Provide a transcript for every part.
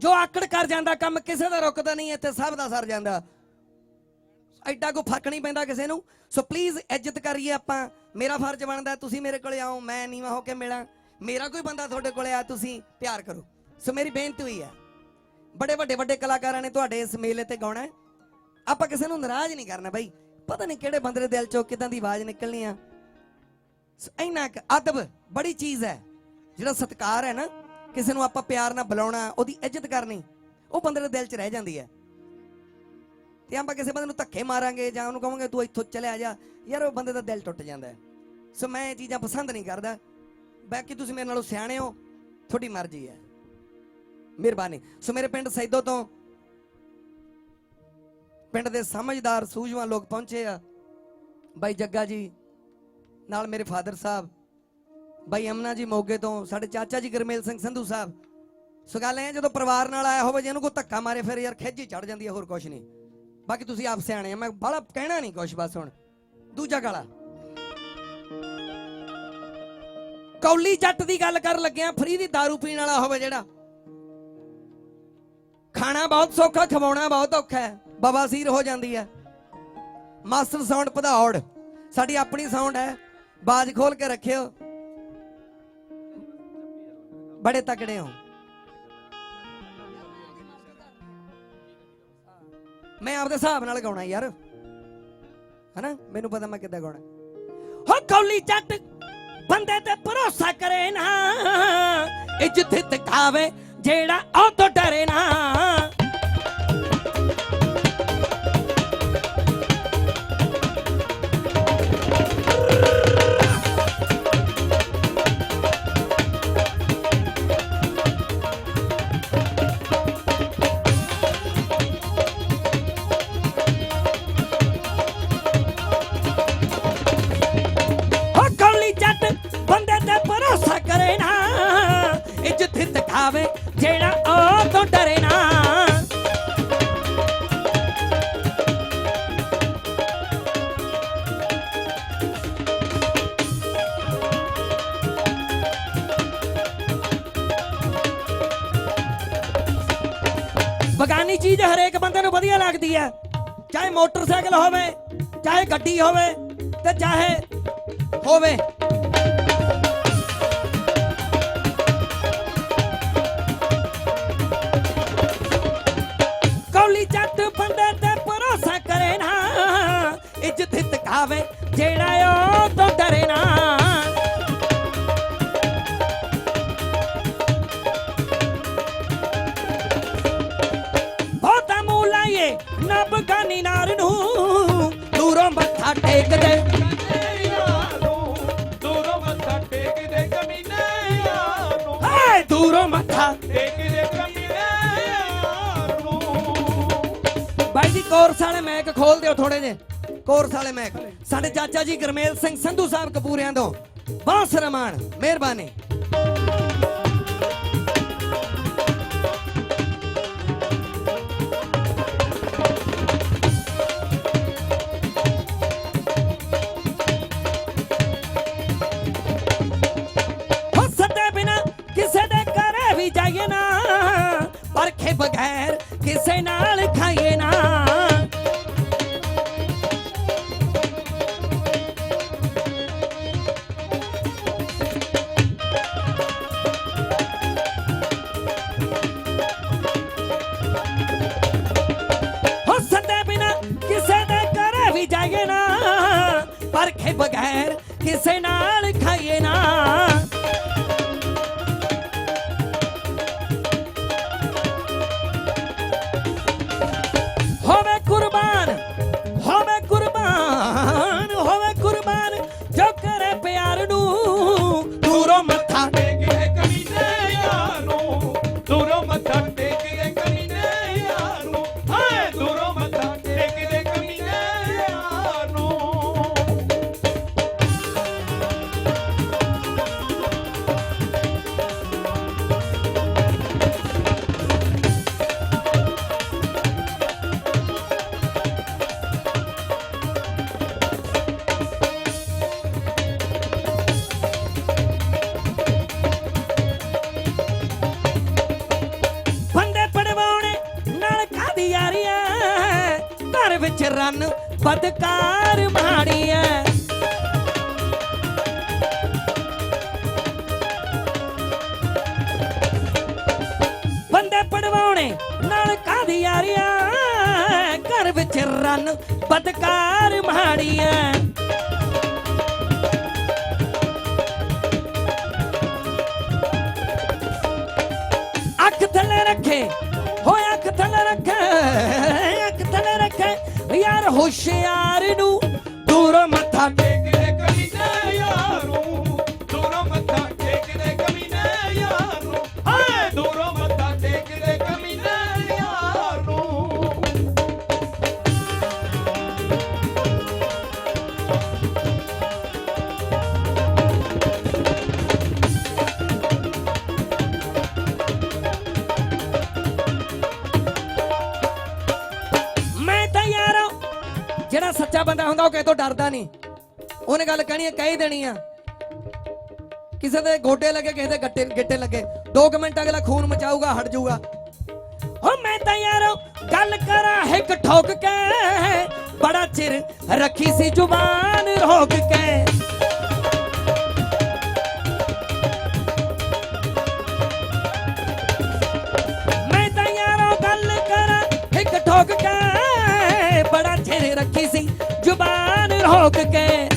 ਜੋ ਆਕੜ ਕਰ ਜਾਂਦਾ, ਕੰਮ ਕਿਸੇ ਦਾ ਰੁਕਦਾ ਨਹੀਂ, ਇੱਥੇ ਸਭ ਦਾ ਸਰ ਜਾਂਦਾ। ਐਡਾ ਕੋ ਫ਼ਰਕ ਨਹੀਂ ਪੈਂਦਾ ਕਿਸੇ ਨੂੰ। ਸੋ ਪਲੀਜ਼ ਇੱਜ਼ਤ ਕਰੀਏ ਆਪਾਂ। ਮੇਰਾ ਫਰਜ਼ ਬਣਦਾ, ਤੁਸੀਂ ਮੇਰੇ ਕੋਲੇ ਆਓ, ਮੈਂ ਨੀਵਾ ਹੋ ਕੇ ਮਿਲਾਂ। ਮੇਰਾ ਕੋਈ ਬੰਦਾ ਤੁਹਾਡੇ ਕੋਲੇ ਆ ਤੁਸੀਂ ਪਿਆਰ ਕਰੋ। ਸੋ ਮੇਰੀ ਬੇਨਤੀ ਹੋਈ ਹੈ, ਬੜੇ ਵੱਡੇ ਵੱਡੇ ਕਲਾਕਾਰਾਂ ਨੇ ਤੁਹਾਡੇ ਇਸ ਮੇਲੇ ਤੇ ਗਾਉਣਾ ਆਪਾਂ ਕਿਸੇ ਨੂੰ ਨਾਰਾਜ਼ ਨਹੀਂ ਕਰਨਾ ਬਾਈ, ਪਤਾ ਨਹੀਂ ਕਿਹੜੇ ਬੰਦੇ ਦੇ ਦਿਲ ਚੋਂ ਕਿਦਾਂ ਦੀ ਆਵਾਜ਼ ਨਿਕਲਣੀ ਆ। ਸੋ ਇੰਨਾ ਕੁ ਅਦਬ, ਬੜੀ ਚੀਜ਼ ਹੈ। ਜਿਹੜਾ ਸਤਿਕਾਰ ਹੈ ਨਾ ਕਿਸੇ ਨੂੰ ਆਪਾਂ ਪਿਆਰ ਨਾਲ ਬੁਲਾਉਣਾ, ਉਹਦੀ ਇੱਜ਼ਤ ਕਰਨੀ, ਉਹ ਬੰਦੇ ਦੇ ਦਿਲ 'ਚ ਰਹਿ ਜਾਂਦੀ ਹੈ। ਤੇ ਆਪਾਂ ਕਿਸੇ ਬੰਦੇ ਨੂੰ ਧੱਕੇ ਮਾਰਾਂਗੇ ਜਾਂ ਉਹਨੂੰ ਕਹਾਂਗੇ, ਤੂੰ ਇੱਥੋਂ ਚਲਿਆ ਜਾ। ਯਾਰ, ਉਹ ਬੰਦੇ ਦਾ ਦਿਲ ਟੁੱਟ ਜਾਂਦਾ ਹੈ। ਸੋ ਮੈਂ ਇਹ ਚੀਜ਼ਾਂ ਪਸੰਦ ਨਹੀਂ ਕਰਦਾ। ਬਾਕੀ ਤੁਸੀਂ ਮੇਰੇ ਨਾਲੋਂ ਸਿਆਣੇ ਹੋ, ਤੁਹਾਡੀ ਮਰਜ਼ੀ ਹੈ। ਮਿਹਰਬਾਨੀ। ਸੋ ਮੇਰੇ ਪਿੰਡ ਸੈਦੋ ਤੋਂ ਪਿੰਡ ਦੇ ਸਮਝਦਾਰ, ਸੂਝਵਾਨ ਲੋਕ ਪਹੁੰਚੇ ਆ। ਬਾਈ ਜੱਗਾ ਜੀ, ਨਾਲ ਮੇਰੇ ਫਾਦਰ ਸਾਹਿਬ। ਬਾਈ ਅਮਨਾ ਜੀ ਮੋਗੇ ਤੋਂ, ਸਾਡੇ ਚਾਚਾ ਜੀ ਗਰਮੇਲ ਸਿੰਘ ਸੰਧੂ ਸਾਹਿਬ। ਸੋ ਗੱਲ ਇਹ ਜਦੋਂ ਪਰਿਵਾਰ ਨਾਲ ਆਇਆ ਹੋਵੇ, ਜੇ ਇਹਨੂੰ ਕੋਈ ਧੱਕਾ ਮਾਰੇ, ਫਿਰ ਯਾਰ ਖੇਜੀ ਚੜ ਜਾਂਦੀ ਹੈ ਹੋਰ ਕੁਝ ਨਹੀਂ। ਬਾਕੀ ਤੁਸੀਂ ਆਪ ਸਿਆਣੇ ਆ, ਮੈਂ ਬਾਹਲਾ ਕਹਿਣਾ ਨਹੀਂ ਕੁਝ ਬਸ ਹੁਣ। ਦੂਜਾ ਗਾਲਾ। ਕੌਲੀ ਜੱਟ ਦੀ ਗੱਲ ਕਰਨ ਲੱਗਿਆ, ਫਰੀ ਦੀ दारू ਪੀਣ ਵਾਲਾ ਹੋਵੇ ਜਿਹੜਾ। ਖਾਣਾ ਬਹੁਤ ਸੌਖਾ, ਖਵਾਉਣਾ ਬਹੁਤ ਔਖਾ ਹੈ। ਬਵਾਸੀਰ ਹੋ ਜਾਂਦੀ ਹੈ। ਮਾਸਟਰ ਸਾਊਂਡ ਪਧੌੜ ਸਾਡੀ ਆਪਣੀ ਸਾਊਂਡ ਹੈ। ਬਾਜ ਖੋਲ ਕੇ ਰੱਖਿਓ। ਬੜੇ ਤਕੜੇ ਹੋ। ਮੈਂ ਆਪਦੇ ਹਿਸਾਬ ਨਾਲ ਗਾਉਣਾ ਯਾਰ। ਹਨਾ? ਮੈਨੂੰ ਪਤਾ ਮੈਂ ਕਿੱਦਾਂ ਗਾਉਣਾ। ਹੋ ਕੌਲੀ ਜੱਟ, ਬੰਦੇ ਤੇ ਭਰੋਸਾ ਕਰੇ ਨਾ। ਇੱਜ਼ਤ ਦਿਖਾਵੇ ਜਿਹੜਾ ਉਹ ਤੋਂ ਡਰੇ ਨਾ। ਇੱਜ਼ਤ ਤਕਾਵੇ ਜਿਹੜਾ ਉਹ ਤੋਂ ਡਰੇ ਨਾ। ਬਗਾਨੀ ਚੀਜ਼ ਹਰੇਕ ਬੰਦੇ ਨੂੰ ਵਧੀਆ ਲੱਗਦੀ ਹੈ। ਚਾਹੇ ਮੋਟਰਸਾਈਕਲ ਹੋਵੇ, ਚਾਹੇ ਗੱਡੀ ਹੋਵੇ, ਤੇ ਚਾਹੇ ਹੋਵੇ। ਆਵੇ ਜਿਹੜਾ ਉਹ ਤੋਂ ਡਰੇ ਨਾ। ਬਹੁਤਾ ਮੂੰਹ ਲਾਈਏ ਨਾ ਬਗਾਨੀ ਨਾਰ ਨੂੰ। ਦੂਰੋਂ ਮੱਥਾ ਟੇਕਦੇ ਦੂਰੋਂ ਮੱਥਾ ਟੇਕਦੇ ਕਮੀਨਿਆਂ ਬਾਈ ਜੀ, ਕੋਰਸ ਵਾਲੇ ਮੈਕ ਖੋਲ ਦਿਓ ਥੋੜੇ ਜੇ ਕੋਰਸ ਵਾਲੇ ਮੈਕ ਸਾਡੇ ਚਾਚਾ ਜੀ ਗਰਮੇਲ ਸਿੰਘ ਸੰਧੂ ਸਾਹਿਬ ਕਪੂਰਿਆਂ ਤੋਂ। ਬਹੁਤ ਸਰਮਾਨ ਮਿਹਰਬਾਨੀ। ਕਿਸੇ ਦੇ ਘਰੇ ਵੀ ਜਾਈਏ ਨਾ। ਪਰਖੇ ਬਗੈਰ ਕਿਸੇ ਨਾਲ ਖਾਈਏ ਨਾ। ਪਰਖੇ ਬਗੈਰ ਕਿਸੇ ਨਾਲ ਖਾਈਏ ਨਾ। ਬਦਕਾਰ ਮਾੜੀ ਐ ਬੰਦੇ ਪੜਵਾਉਣੇ ਨਾਲ ਕਾਦੀ ਯਾਰੀਆਂ? ਘਰ ਵਿੱਚ ਰਨ ਬਦਕਾਰ ਮਾੜੀ ਐ ਹੁਸ਼ਿਆਰ ਨੂੰ ਦੂਰ ਮੱਥਾ ਸੱਚਾ ਉਹ ਕਿਸੇ ਤੋਂ ਡਰਦਾ ਨਹੀਂ। ਉਹਨੇ ਗੱਲ ਕਹਿਣੀ ਹੈ, ਕਹਿ ਹੀ ਦੇਣੀ ਆ। ਕਿਸੇ ਦੇ ਗੋਡੇ ਲੱਗੇ, ਕਿਸੇ ਦੇ ਗੱਟੇ, ਗਿੱਟੇ ਲੱਗੇ। 2 ਮਿੰਟ ਅਗਲਾ ਖੂਨ ਮਚਾਊਗਾ, ਹਟ ਜਾਊਗਾ। ਹੋ ਮੈਂ ਤਾਂ ਯਾਰ ਗੱਲ ਕਰਾਂ, ਇੱਕ ਠੋਕ ਕੇ, ਬੜਾ ਚਿਰ ਰੱਖੀ ਸੀ ਜ਼ੁਬਾਨ ਰੋਕ ਕੇ। ਜ਼ੁਬਾਨ ਰੋਕ ਕੇ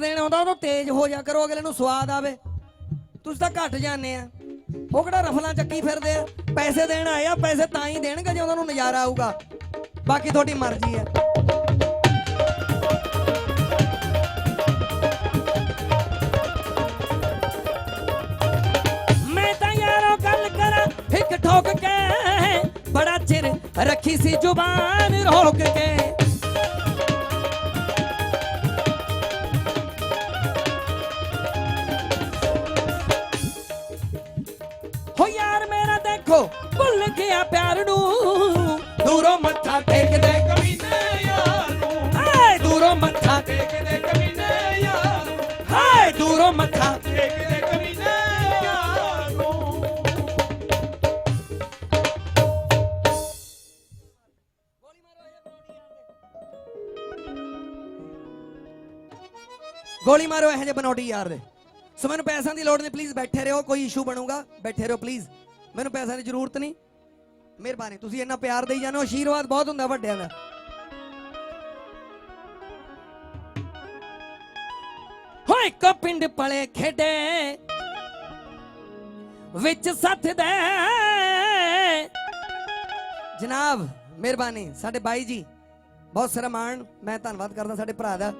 ਦੇਣ ਆਉਂਦਾ ਉਦੋਂ ਤੇਜ਼ ਹੋ ਜਾ ਕਰੋ, ਅਗਲੇ ਨੂੰ ਸਵਾਦ ਆਵੇ। ਤੁਸੀਂ ਤਾਂ ਘਟ ਜਾਂਦੇ ਆ। ਉਹ ਕਿਹੜਾ ਰਫਲਾਂ ਚੱਕੀ ਫਿਰਦੇ ਆ? ਪੈਸੇ ਦੇਣ ਆਏ ਆ, ਪੈਸੇ ਤਾਂ ਹੀ ਦੇਣਗੇ ਜੇ ਉਹਨਾਂ ਨੂੰ ਨਜ਼ਾਰਾ ਆਊਗਾ। ਬਾਕੀ ਤੁਹਾਡੀ ਮਰਜ਼ੀ ਹੈ ਮੈਂ ਤਾਂ ਯਾਰੋ ਗੱਲ ਕਰਾਂ ਇੱਕ ਠੋਕ ਕੇ, ਬੜਾ ਚਿਰ ਰੱਖੀ ਸੀ ਜ਼ੁਬਾਨ ਰੋਕ ਕੇ। ਗਿਆ ਪਿਆਰ ਨੂੰ ਦੂਰੋਂ ਮੱਥਾ ਟੇਕਦੇ ਕਮੀਨੇ ਯਾਰੂ ਹਾਏ। ਦੂਰੋਂ ਮੱਥਾ ਟੇਕਦੇ ਕਮੀਨੇ ਯਾਰੂ ਹਾਏ। ਦੂਰੋਂ ਮੱਥਾ ਟੇਕਦੇ ਕਮੀਨੇ ਯਾਰੂ ਗੋਲੀ ਮਾਰੋ ਇਹੋ ਜਿਹੇ ਬਨੋਟੀ ਯਾਰ ਦੇ। ਸੋ ਮੈਨੂੰ ਪੈਸਿਆਂ ਦੀ ਲੋੜ ਨਹੀਂ ਪਲੀਜ਼ ਬੈਠੇ ਰਹੋ ਕੋਈ ਇਸ਼ੂ ਬਣੂਗਾ ਬੈਠੇ ਰਹੋ ਪਲੀਜ਼ ਮੈਨੂੰ ਪੈਸਿਆਂ ਦੀ ਜ਼ਰੂਰਤ ਨਹੀਂ। ਮਿਹਰਬਾਨੀ। ਤੁਸੀਂ ਇੰਨਾ ਪਿਆਰ ਦੇਈ ਜਾਂਦੇ ਹੋ ਆਸ਼ੀਰਵਾਦ ਬਹੁਤ ਹੁੰਦਾ ਵੱਡਿਆਂ ਦਾ। ਹੋਏ ਕੋ ਪਿੰਡ ਪਲੇ ਖੇਡੇ, ਵਿੱਚ ਸੱਥ ਦੇ। ਜਨਾਬ, ਮਿਹਰਬਾਨੀ। ਸਾਡੇ ਬਾਈ ਜੀ, ਬਹੁਤ ਸਾਰਾ ਮੈਂ ਧੰਨਵਾਦ ਕਰਦਾ ਸਾਡੇ ਭਰਾ ਦਾ।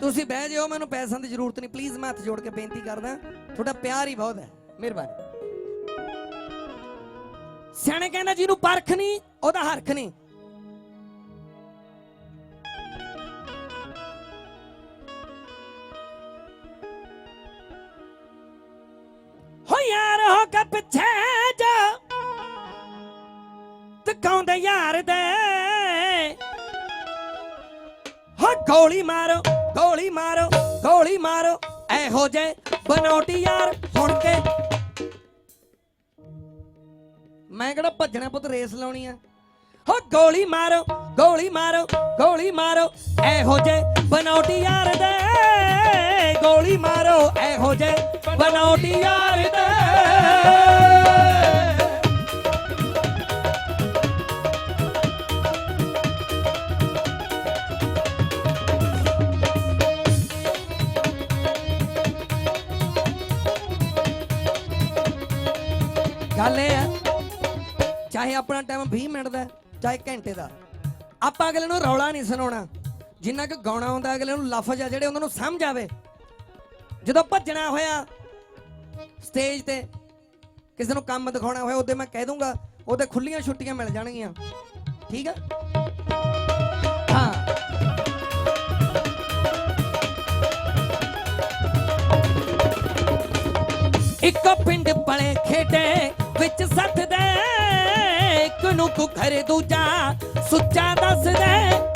ਤੁਸੀਂ ਬਹਿ ਜਾਓ, ਮੈਨੂੰ ਪੈਸਿਆਂ ਦੀ ਜ਼ਰੂਰਤ ਨਹੀਂ। ਪਲੀਜ਼ ਮੈਂ ਹੱਥ ਜੋੜ ਕੇ ਬੇਨਤੀ ਕਰਦਾ, ਤੁਹਾਡਾ ਪਿਆਰ ਹੀ ਬਹੁਤ ਹੈ, ਮਿਹਰਬਾਨੀ। ਸਿਆਣੇ ਕਹਿੰਦਾ ਜਿਹਨੂੰ ਪਰਖ ਨਹੀਂ, ਉਹਦਾ ਹਰਖ ਨਹੀਂ। ਹੋ ਯਾਰ, ਹੋ ਕੇ ਪਿੱਛੇ ਜਾ। ਤਕਾਉਂਦੇ ਯਾਰ ਦੇ। ਹੋ ਗੋਲੀ ਮਾਰੋ। ਗੋਲੀ ਮਾਰੋ ਗੋਲੀ ਮਾਰੋ, ਇਹੋ ਜੇ ਬਨੋਟੀ ਯਾਰ, ਸੁਣ ਕੇ। ਮੈਂ ਕਿਹੜਾ ਭੱਜਣਾ ਪੁੱਤ, ਰੇਸ ਲਾਉਣੀ ਆ? ਹੋ, ਗੋਲੀ ਮਾਰੋ ਗੋਲੀ ਮਾਰੋ ਗੋਲੀ ਮਾਰੋ, ਇਹੋ ਜੇ ਬਨੋਟੀ ਯਾਰ ਦੇ। ਗੋਲੀ ਮਾਰੋ, ਇਹੋ ਜੇ ਬਨੋਟੀ ਯਾਰ ਦੇ। ਗੱਲ ਇਹ ਹੈ ਚਾਹੇ ਆਪਣਾ ਟਾਈਮ 20 ਮਿੰਟ ਦਾ, ਚਾਹੇ ਘੰਟੇ ਦਾ। ਆਪਾਂ ਅਗਲੇ ਨੂੰ ਰੌਲਾ ਨਹੀਂ ਸੁਣਾਉਣਾ। ਜਿੰਨਾ ਕਿ ਗਾਉਣਾ ਹੁੰਦਾ, ਅਗਲੇ ਨੂੰ ਲਫ਼ਜ਼ ਆ ਜਿਹੜੇ ਉਹਨਾਂ ਨੂੰ ਸਮਝ ਆਵੇ। ਜਦੋਂ ਭੱਜਣਾ ਹੋਇਆ ਸਟੇਜ ਤੇ ਕਿਸੇ ਨੂੰ ਕੰਮ ਦਿਖਾਉਣਾ ਹੋਇਆ, ਉਹਦੇ ਮੈਂ ਕਹਿ ਦੂੰਗਾ, ਉਹਦੇ ਖੁੱਲੀਆਂ ਛੁੱਟੀਆਂ ਮਿਲ ਜਾਣਗੀਆਂ। ਠੀਕ ਆ? ਹਾਂ। ਇੱਕ ਪਿੰਡ ਪਲੇ ਖੇਡੇ ਵਿੱਚ ਸੱਤ ਦੇ ਇੱਕ ਨੂੰ ਕੁਖਰ ਦੂਜਾ ਸੁੱਚਾ ਦੱਸਦੇ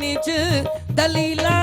நிச்சு தலீலா